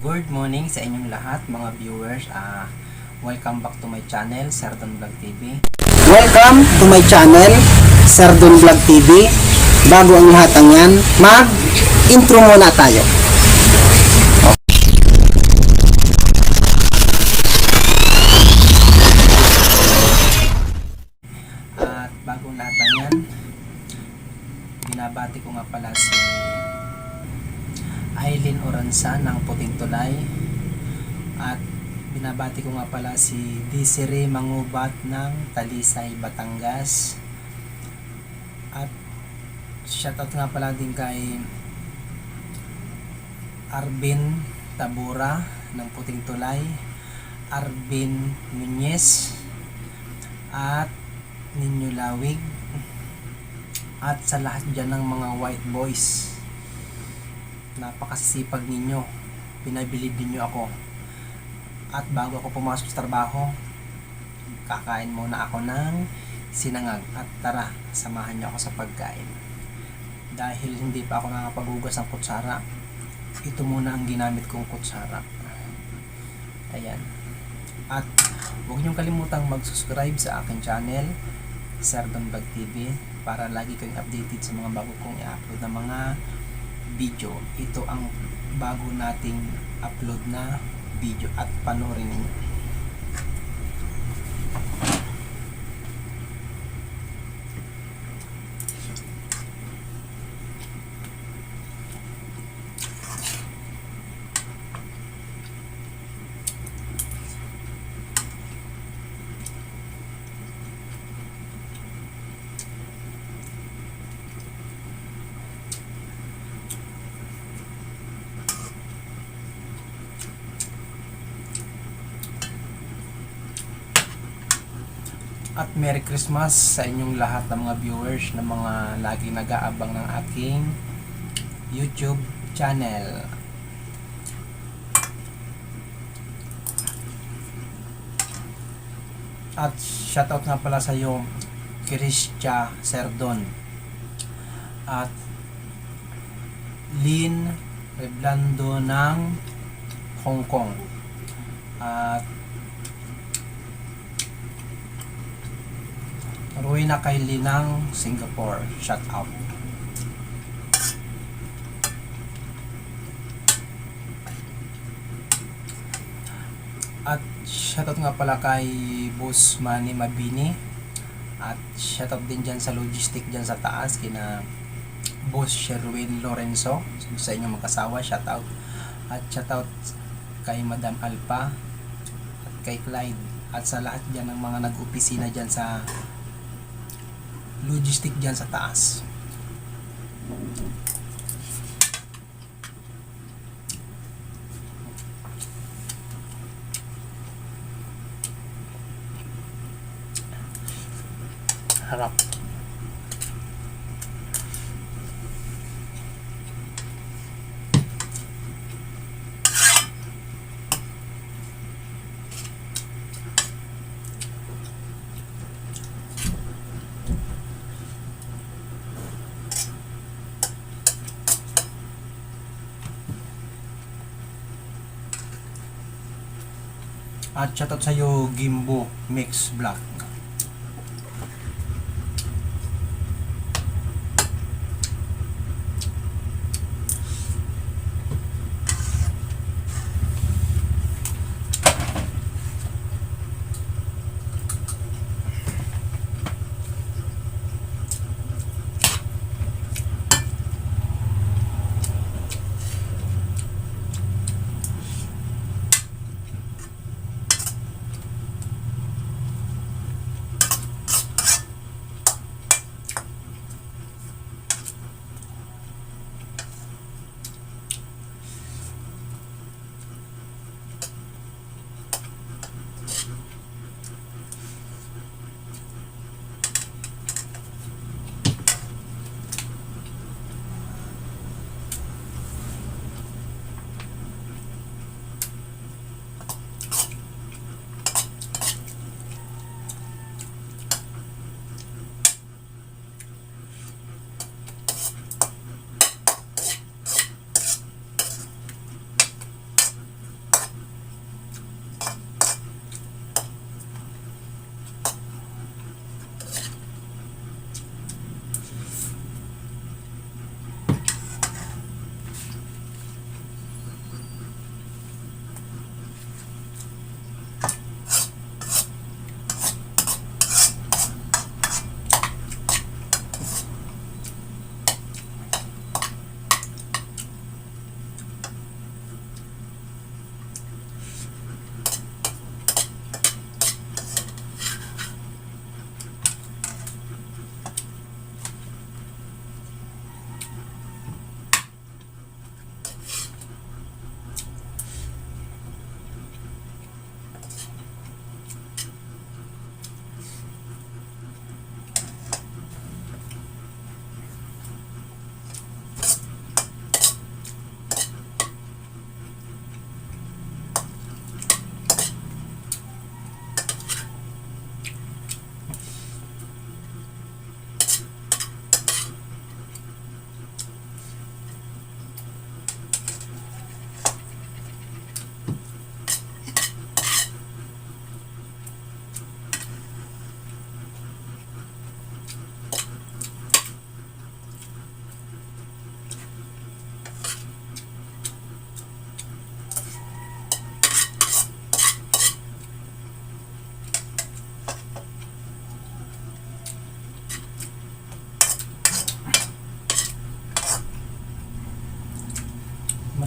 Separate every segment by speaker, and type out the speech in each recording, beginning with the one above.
Speaker 1: Good morning sa inyong lahat mga viewers. Ah, welcome back to my channel, Sardon Vlog TV.
Speaker 2: Welcome to my channel, Sardon Vlog TV. Bago ang lahat ng yan, mag-intro muna tayo.
Speaker 1: Aileen Oranza ng Puting Tulay. At binabati ko nga pala si Desiree Mangubat ng Talisay, Batangas. At shoutout nga pala din kay Arvin Tabura ng Puting Tulay, Arvin Nunez, at Ninyo Lawig, at sa lahat dyan ng mga white boys. Napakasipag ninyo. Pinabilib ninyo ako. At bago ako pumasok sa trabaho, kakain muna ako ng sinangag. At tara, samahan niyo ako sa pagkain. Dahil hindi pa ako nakapaghugas ng kutsara, ito muna ang ginamit kong kutsara. Ayan. At huwag niyong kalimutang mag-subscribe sa aking channel, Sardon Vlog TV, para lagi kayong updated sa mga bago kong i-upload na mga video. Ito ang bago nating upload na video at panoorin ninyo. At Merry Christmas sa inyong lahat ng mga viewers na mga lagi nag-aabang ng aking YouTube channel. At shoutout nga pala sa iyo, Christia Serdon. At Lynn Reblando ng Hong Kong. At Ruina kay Linang, Singapore. Shout out. At shoutout nga pala kay Boss Manny Mabini. At shoutout din dyan sa logistic dyan sa taas kina Boss Sherwin Lorenzo sa inyong mag-asawa. Shoutout. At shoutout kay Madam Alpa at kay Clyde at sa lahat dyan ng mga nag-opisina dyan sa logistic dyan sa taas. Harap. At shoutout sa'yo Gimbo Mix Black.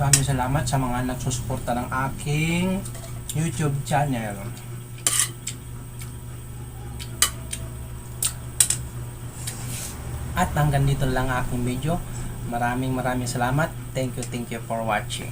Speaker 1: Maraming salamat sa mga nagsusuporta ng aking YouTube channel. At hanggang dito lang ang aking video. Maraming maraming salamat. Thank you, thank you for watching.